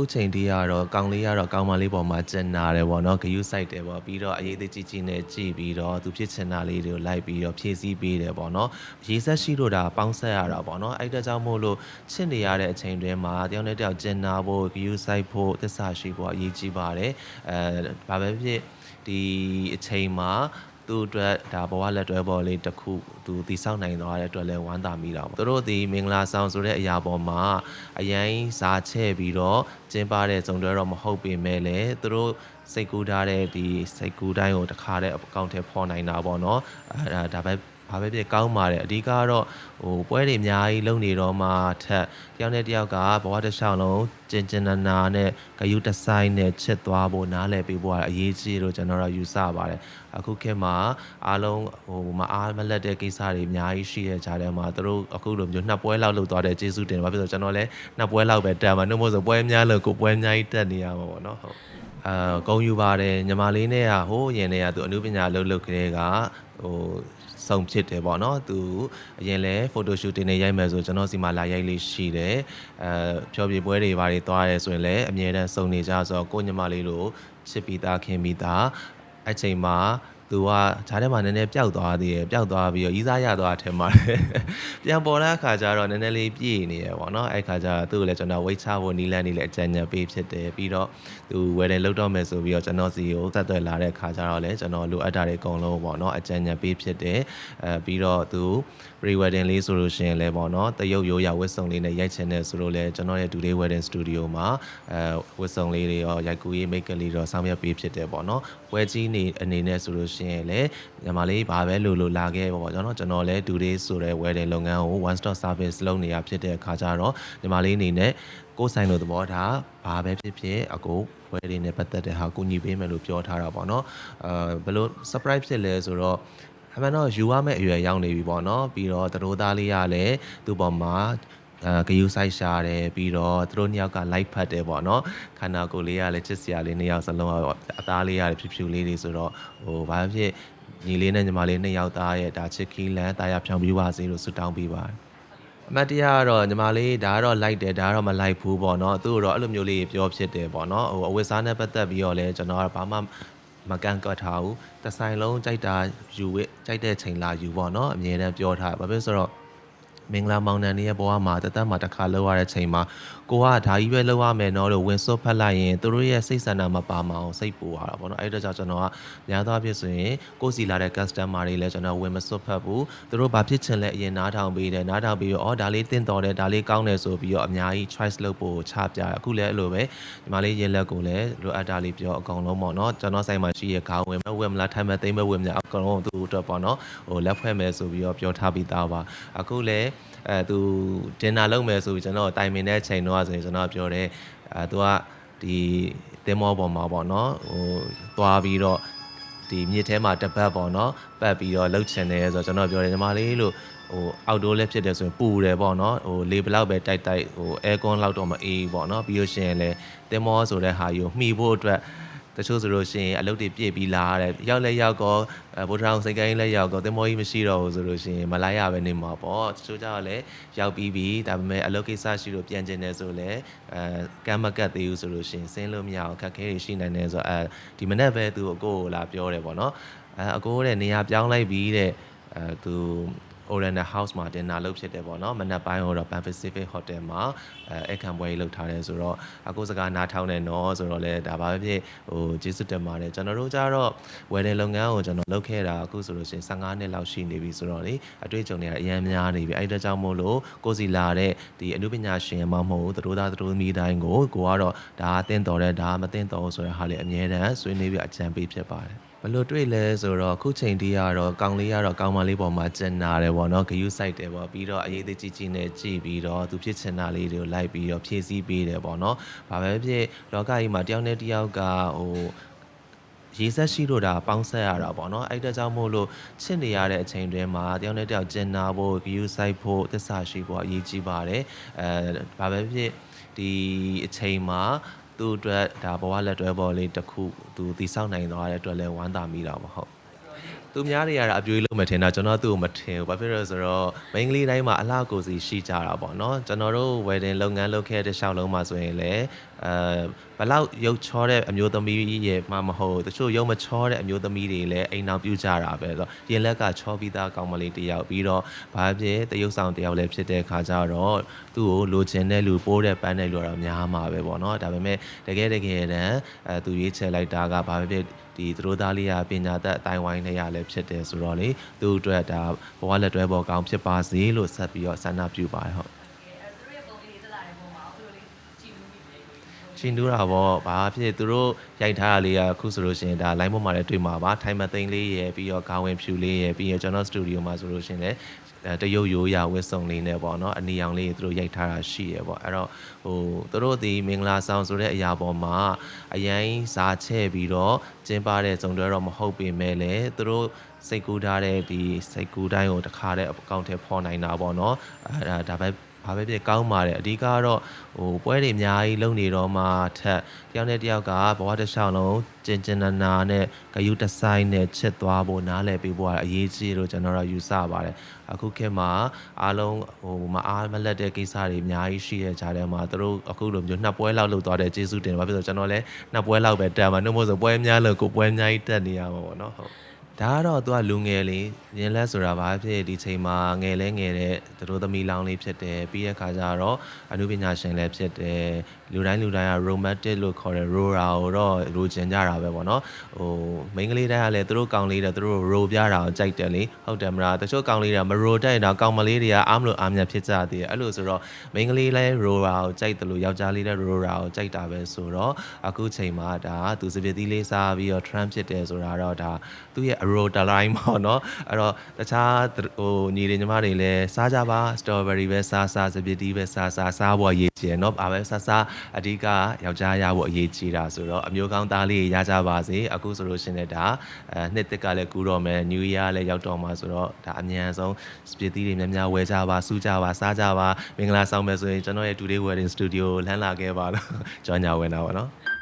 အခုချိန်ထိကတော့ကောင်လေးကတော့ကောင်မလေးပေါ်မှာကျင်နာတယ်ပေါ့နော်ဂယုစိုက်တယ်ပေါ့ပြီးတော့အရေးသေးကြီးကြီးနဲ့ကြည်ပြီးတော့သူဖြစ်ချင်တာလေးတွေကိုလိုက်ပြီးတော့ဖြည့်ဆည်းပေးတယ်ပေါ့နော်ရေဆက်ရှိလို့ဒါပေါင်းဆက်ရတာပေါ့နော်အဲ့ဒါကြောင့်မို့လို့ချစ်နေရတဲ့အချိန်တွင်းမှာတယောက်နဲ့တယောက်ကျင်နာဖို့ဂယုစိုက်ဖို့သစ္စာရှိဖို့အရေးကြီးပါတယ်အဲဘာပဲဖြစ်ဒီအချိန်မှာ သူ့အတွက်ဒါဘဝလက်တွဲပေါ်လေးတစ်ခုသူတည်ဆောက်နိုင်သွားတဲ့အတွက်လည်းဝမ်းသာမိတာပေါ့သူတို့ဒီမင်္ဂလာဆောင်ဆိုတဲ့အရာပေါ်မှာအရင်စားချဲ့ပြီးတော့ကျင်းပတဲ့ဇုံတွဲတော့မဟုတ်ပေမဲ့လည်းသူတို့စိတ်ကူးထားတဲ့ဒီစိတ်ကူးတိုင်းကိုတစ်ခါတည်းအကောင့်ထဲပေါ်နိုင်တာပေါ့နော်အဲဒါဒါပဲ ဘာပဲဖြစ်ကောင်းပါတယ်အဓိကကတော့ဟိုပွဲတွေအများကြီးလုပ်နေတော့မှထက်တယောက်နဲ့တယောက်ကဘဝတစ်လျှောက်လုံးကျင်ကျင်နာနာနဲ့ဂယုတဆိုင်နဲ့ချစ်သွားဖို့နားလည်ပေးဖို့ကအရေးကြီးလို့ကျွန်တော်တို့ယူဆပါတယ်အခုခေတ်မှာအားလုံးဟိုမအားမလက်တဲ့ကိစ္စတွေအများကြီးရှိတဲ့ကြားထဲမှာသူတို့အခုလိုမျိုးနှစ်ပွဲလောက်လုပ်သွားတဲ့ကျေးဇူးတင်ပါဖြစ်ဆိုကျွန်တော်လည်းနှစ်ပွဲလောက်ပဲတက်မှာနှုတ်မို့ဆိုပွဲများလို့ကိုပွဲအများကြီးတက်နေရမှာပေါ့နော်ဟုတ်အာဂုံယူပါတယ်ညီမလေးနဲ့ကဟိုးရင်နဲ့ကသူအမှုပညာလုပ်လုပ်ကလေးကဟို ဆုံးဖြစ်တယ်ပေါ့နော်သူအရင်လဲဖိုတိုရှူတင်နေရိုက်မယ်ဆိုကျွန်တော်စီမှာလာရိုက်လေးရှိတယ်အဲဖြောပြပွဲတွေဘာတွေသွားရဲဆိုရင်လည်းအမြဲတမ်းစုံနေကြဆိုတော့ကိုညီမလေးတို့ချစ်ပြီးသားခင်ပြီးသားအဲ့ချိန်မှာ သူကဈာထဲမှာနည်းနည်းပျောက်သွားသေးတယ်ပျောက်သွားပြီးတော့ရီးစားရသွားတယ်မှာပြန်ပေါ်လာခါကျတော့နည်းနည်းလေးပြည့်နေရပေါ့နော်အဲ့ခါကျတော့သူ့ကိုလည်းကျွန်တော်ဝိတ်ချဖို့နီးလန်းနေလည်းအကြံဉာဏ်ပေးဖြစ်တယ်ပြီးတော့သူဝယ်တယ်လောက်တော့မယ်ဆိုပြီးတော့ကျွန်တော်စီကိုသက်သွယ်လာတဲ့ခါကျတော့လည်းကျွန်တော်လိုအပ်တာတွေအကုန်လုံးပေါ့နော်အကြံဉာဏ်ပေးဖြစ်တယ်အဲပြီးတော့သူ pre wedding လေးဆိုလို့ရှိရင်လည်းပေါ့နော်တရုပ်ရိုးရဝတ်စုံလေးနဲ့ရိုက်ချင်တယ်ဆိုလို့လည်းကျွန်တော်ရဲ့ today wedding studio မှာအဲဝတ်စုံလေးတွေရောရိုက်ကူးရေး make up လေးတော့ဆောင်ရွက်ပေးဖြစ်တယ်ပေါ့နော်ပွဲကြီးနေအနေနဲ့ဆိုလို့ရှိရင်လည်းညီမလေးဘာပဲလို့လို့လာခဲ့ပေါ့ကျွန်တော်ကျွန်တော်လည်း today ဆိုတဲ့ wedding လုပ်ငန်းကို one stop service လုပ်နေရဖြစ်တဲ့အခါကျတော့ညီမလေးအနေနဲ့ကိုယ်ဆိုင်လို့သဘောထားဘာပဲဖြစ်ဖြစ်အကိုဝယ်တွေနဲ့ပတ်သက်တဲ့ဟာကိုညီပေးမယ်လို့ပြောထားတာပေါ့နော်အဲဘယ်လို surprise ဖြစ်လဲဆိုတော့အမှန်တော့ယူရမယ့်အရွယ်ရောက်နေပြီပေါ့နော်ပြီးတော့သတို့သားလေးရလည်းသူ့ပေါ်မှာအဲ ဂယူဆိုင်ရှာတယ်ပြီးတော့သူတို့နှစ်ယောက်က live ဖတ်တယ်ပေါ့နော်ခန္ဓာကိုယ်လေးကလည်းချစ်စရာလေးနှစ်ယောက်စလုံးကတော့အသားလေးရတယ်ဖြူဖြူလေးတွေဆိုတော့ဟိုဘာဖြစ်ညီလေးနဲ့ညီမလေးနှစ်ယောက်သားရဲ့ဒါချစ်ခီလန်တာယာဖြောင်ပြပါစေလို့ဆုတောင်းပေးပါတယ်အမတ်တရားကတော့ညီမလေးဒါကတော့လိုက်တယ်ဒါကတော့မလိုက်ဘူးပေါ့နော်သူ့တော့အဲ့လိုမျိုးလေးပြောဖြစ်တယ်ပေါ့နော်ဟိုအဝတ်စားနဲ့ပတ်သက်ပြီးတော့လဲကျွန်တော်ကဘာမှမကန်ကွက်ထားဘူးတစ်ဆိုင်လုံးကြိုက်တာယူဝစ်ကြိုက်တဲ့ချိန်လာယူပေါ့နော်အမြဲတမ်းပြောထားဘာဖြစ်ဆိုတော့ မင်္ဂလာမောင်နှံတွေရဲ့ဘဝမှာတသက်မှာတစ်ခါလောက်ရတဲ့ချိန်မှာကိုကဒါကြီးပဲလောက်ရမယ်နော်လို့ဝင်စွတ်ဖက်လိုက်ရင်သူတို့ရဲ့စိတ်ဆန္ဒမပါမအောင်စိတ်ပူရတာပေါ့နော်အဲ့ဒါကြောင့်ကျွန်တော်ကများသောအားဖြင့်ဆိုရင်ကိုယ်စီလာတဲ့ customer တွေလည်းကျွန်တော်ဝင်မစွတ်ဖက်ဘူးသူတို့ဘာဖြစ်ချင်လဲအရင်နားထောင်ပေးတယ်နားထောင်ပြီးတော့အော်ဒါလေးတင့်တော်တယ်ဒါလေးကောင်းတယ်ဆိုပြီးတော့အများကြီး choice လုပ်ဖို့ချပြတယ်အခုလည်းအဲ့လိုပဲဒီမှာလေးရင်လက်ကိုလည်းလိုအပ်တာလေးပြောအကောင်လုံးပေါ့နော်ကျွန်တော်ဆိုင်မှာရှိရခေါင်းဝင်မဝင်မလားထိုင်မသိမ့်မဝင်မလားအကောင်လုံးသူ့အတွက်ပေါ့နော်ဟိုလက်ဖွဲ့မယ်ဆိုပြီးတော့ပြောထားပြီးသားပါအခုလည်းအဲသူတင်နာလုပ်မယ်ဆိုပြီးကျွန်တော်တိုင်ပင်တဲ့ချိန်တော့ဆိုရင်ကျွန်တော်ပြောတယ်အဲသူကဒီတင်မောပေါ်မှာပေါ့နော်ဟိုသွားပြီးတော့ဒီမြစ်ထဲမှာတပတ်ပေါ့နော်ပတ်ပြီးတော့လှုပ်ချင်တယ်ဆိုတော့ကျွန်တော်ပြောတယ်ညီမလေးလို့ဟိုအောက်တိုးလည်းဖြစ်တယ်ဆိုရင်ပူတယ်ပေါ့နော်ဟိုလေဘလောက်ပဲတိုက်တိုက်ဟိုအဲကွန်လောက်တော့မအေးဘူးပေါ့နော်ပြီးလို့ရှိရင်လည်းတင်မောဆိုတဲ့ဟာယူမှီဖို့အတွက် တချို့ဆိုလို့ရှိရင်အလုပ်တွေပြည့်ပြီးလာရတယ်ရောက်လဲရောက်ကောဗုဒ္ဓအောင်စိတ်ကိုင်းလဲရောက်ကောတင်မောကြီးမရှိတော့ဘူးဆိုလို့ရှိရင်မလိုက်ရပဲနေမှာပေါ့တချို့ကြောင့်လည်းရောက်ပြီးပြီဒါပေမဲ့အလုပ်ကိစ္စရှိလို့ပြန်ကျင်တယ်ဆိုလဲအဲကမ်းမကတ်သေးဘူးဆိုလို့ရှိရင်ဆင်းလို့မရအောင်ခက်ခဲတွေရှိနိုင်တယ်ဆိုတော့အဲဒီမနေ့ပဲသူအကိုကိုလာပြောတယ်ပေါ့နော်အဲအကိုတဲ့နေရာပြောင်းလိုက်ပြီးတဲ့အဲသူ Oriental House မှာတင်နာလုပ်ဖြစ်တယ်ပေါ့နော်မနက်ပိုင်းတော့ Pan Pacific Hotel မှာအဲအခမ်းပွဲကြီးလုပ်ထားတယ်ဆိုတော့အခုစကားနားထောင်နေနော်ဆိုတော့လေဒါပါပဲဖြစ်ဟိုကျေးဇူးတင်ပါတယ်ကျွန်တော်တို့ကြတော့ဝယ်တဲ့လုပ်ငန်းကိုကျွန်တော်လုပ်ခဲ့တာအခုဆိုလို့ရှိရင်15နှစ်လောက်ရှိနေပြီဆိုတော့လေအတွေ့အကြုံတွေကအများများနေပြီအဲ့ဒါကြောင့်မို့လို့ကိုစီလာတဲ့ဒီအမှုပညာရှင်မမဟုတ်သူတို့သားသူတို့မိတိုင်းကိုကိုကတော့ဒါအသင့်တော်တဲ့ဒါမသင့်တော်ဆိုတဲ့ဟာလေးအမြဲတမ်းဆွေးနွေးပြီးအကြံပေးဖြစ်ပါတယ် ဘယ်လိုတွေ့လဲဆိုတော့အခုချိန်တီးကတော့ကောင်လေးကတော့ကောင်မလေးပေါ်မှာကျင်နာတယ်ပေါ့နော်ဂယုစိုက်တယ်ပေါ့ပြီးတော့အရေးသေးကြီးကြီးနဲ့ကြည်ပြီးတော့သူဖြစ်ချင်တာလေးတွေကိုလိုက်ပြီးတော့ဖြည့်ဆည်းပေးတယ်ပေါ့နော်ဘာပဲဖြစ်လောကကြီးမှာတယောက်နဲ့တယောက်ကဟိုရေဆက်ရှိလို့ဒါပေါင်းဆက်ရတာပေါ့နော်အဲ့ဒါကြောင့်မို့လို့ချစ်နေရတဲ့အချိန်တွင်းမှာတယောက်နဲ့တယောက်ကျင်နာဖို့ဂယုစိုက်ဖို့သစ္စာရှိဖို့အရေးကြီးပါတယ်အဲဘာပဲဖြစ်ဒီအချိန်မှာ သူ့အတွက်ဒါဘဝလက်တွဲပေါ်လေးတစ်ခုသူတည်ဆောက်နိုင်သွားတဲ့အတွက်လည်းဝမ်းသာမိတာပေါ့ဟုတ်သူများတွေကတော့အပြွေးလုံးမထင်တာကျွန်တော်သူ့ကိုမထင်ဘူးဘာဖြစ်လို့လဲဆိုတော့မိန်းကလေးတိုင်းမှာအလှကိုယ်စီရှိကြတာပေါ့နော်ကျွန်တော်တို့ wedding လုပ်ငန်းလုပ်ခဲ့တဲ့ရှောက်လုံးမှာဆိုရင်လည်းဟအဲဘလောက်ရုပ်ချောတဲ့အမျိုးသမီးရဲ့မှမဟုတ်တချို့ရုပ်မချောတဲ့အမျိုးသမီးတွေလည်းအိမ်နောက်ပြုကြတာပဲဆိုတော့ရင်လက်ကချောပြီးသားကောင်းမလေးတစ်ယောက်ပြီးတော့ဘာဖြစ်တရုပ်ဆောင်တစ်ယောက်လည်းဖြစ်တဲ့ခါကျတော့သူ့ကိုလိုချင်တဲ့လူပိုးတဲ့ပန်းတဲ့လူတော့များမှာပဲပေါ့နော်ဒါပေမဲ့တကယ်တကယ်တမ်းအဲသူရွေးချယ်လိုက်တာကဘာဖြစ်ဒီသူတို့သားလေးကပညာတတ်အတိုင်းဝိုင်းနဲ့ရလည်းဖြစ်တယ်ဆိုတော့လေသူ့အတွက်ဒါဘဝလက်တွဲပေါ်ကောင်းဖြစ်ပါစေလို့ဆက်ပြီးတော့ဆန္ဒပြုပါတယ်ဟုတ် အဲသူတို့ရဲ့ပုံလေးတက်လာတဲ့ပုံမှာဘယ်လိုလေးကြည့်လို့မိလဲကို ရှင်တူးတာပေါ့ဘာဖြစ်သူတို့ရိုက်ထားတာလေးကအခုဆိုလို့ရှိရင်ဒါ line ပေါ်မှာလည်းတွေ့မှာပါထိုင်မသိန်းလေးရယ်ပြီးတော့ခေါင်းဝင်ဖြူလေးရယ်ပြီးတော့ကျွန်တော်စတူဒီယိုမှာဆိုလို့ရှိရင်လည်းအဲတရုတ်ရိုးရာဝစ်စုံလေးနဲ့ပေါ့နော်အနီရောင်လေးသူတို့ရိုက်ထားတာရှိရယ်ပေါ့အဲ့တော့ဟိုသူတို့ဒီမင်္ဂလာဆောင်ဆိုတဲ့အရာပေါ်မှာအရင်စားချဲ့ပြီးတော့ကျင်းပတဲ့ဇုံတွဲတော့မဟုတ်ပေမဲ့လည်းသူတို့စိတ်ကူးထားတဲ့ဒီစိတ်ကူးတိုင်းကိုတခါတည်းအကောင့်ထဲပေါ်နိုင်တာပေါ့နော်အဲ့ဒါဒါပဲ ဘာပဲဖြစ်ကောင်းပါတယ်အဓိကတော့ဟိုပွဲတွေအများကြီးလုပ်နေတော့မှထက်တယောက်နဲ့တယောက်ကဘဝတစ်လျှောက်လုံးကျင်ကျင်နာနာနဲ့ဂယုတဆိုင်နဲ့ချစ်သွားဖို့နားလည်ပေးဖို့ကအရေးကြီးလို့ကျွန်တော်တို့ယူဆပါတယ်အခုခေတ်မှာအားလုံးဟိုမအားမလက်တဲ့ကိစ္စတွေအများကြီးရှိရကြတယ်မှာသူတို့အခုလိုမျိုးနှစ်ပွဲလောက်လုပ်သွားတဲ့ကျေးဇူးတင်ပါပြီဆိုကျွန်တော်လည်းနှစ်ပွဲလောက်ပဲတက်မှာနှုတ်မို့ဆိုပွဲများလို့ကိုပွဲအများကြီးတက်နေရမှာပေါ့နော်ဟုတ် ဒါကတော့သူကလူငယ်လေးရင်းလက်ဆိုတာဘာဖြစ်ဒီချိန်မှာငယ်လဲငယ်တဲ့သူတို့သမီးလောင်းလေးဖြစ်တယ်ပြီးတဲ့ခါကျတော့အနုပညာရှင်လည်းဖြစ်တယ်လူတိုင်းလူတိုင်းက romantic လို့ခေါ်တဲ့ rora ကိုတော့လိုချင်ကြတာပဲပေါ့နော်ဟိုမိန်းကလေးတိုင်းကလည်းသူတို့ကောင်းလေးတဲ့သူတို့ ro ပြတာကိုကြိုက်တယ်လေဟုတ်တယ်မလားတချို့ကောင်းလေးတွေကမ ro တိုက်ရင်တော့ကောင်းမလေးတွေကအားမလို့အားမြတ်ဖြစ်ကြသေးတယ်အဲ့လိုဆိုတော့မိန်းကလေးလည်း rora ကိုကြိုက်တယ်လို့ယောက်ျားလေးလည်း rora ကိုကြိုက်တာပဲဆိုတော့အခုချိန်မှာဒါသူစပစ်သီးလေးစားပြီးတော့ trend ဖြစ်တယ်ဆိုတာတော့ဒါသူ့ရဲ့ရိုတလိုင်းပေါ့နော်အဲ့တော့တခြားဟိုညီတွေညီမတွေလည်းစားကြပါစတော်ဘယ်ရီပဲစားစားစပစ်တီးပဲစားစားစားဖို့အရေးကြီးတယ်နော်ဘာပဲစားစားအဓိကယောက်ျားရဖို့အရေးကြီးတာဆိုတော့အမျိုးကောင်းသားလေးရကြပါစေအခုဆိုလို့ရှင်လည်းဒါအဲနှစ်သစ်ကလည်းကူတော့မယ် New Year လည်းရောက်တော့မှာဆိုတော့ဒါအမြန်ဆုံးစပစ်တီးတွေများများဝယ်ကြပါစူးကြပါစားကြပါမင်္ဂလာဆောင်မယ်ဆိုရင်ကျွန်တော်ရဲ့ Today Wedding Studio လမ်းလာခဲ့ပါတော့ကြောင်းညာဝင်တာပါနော်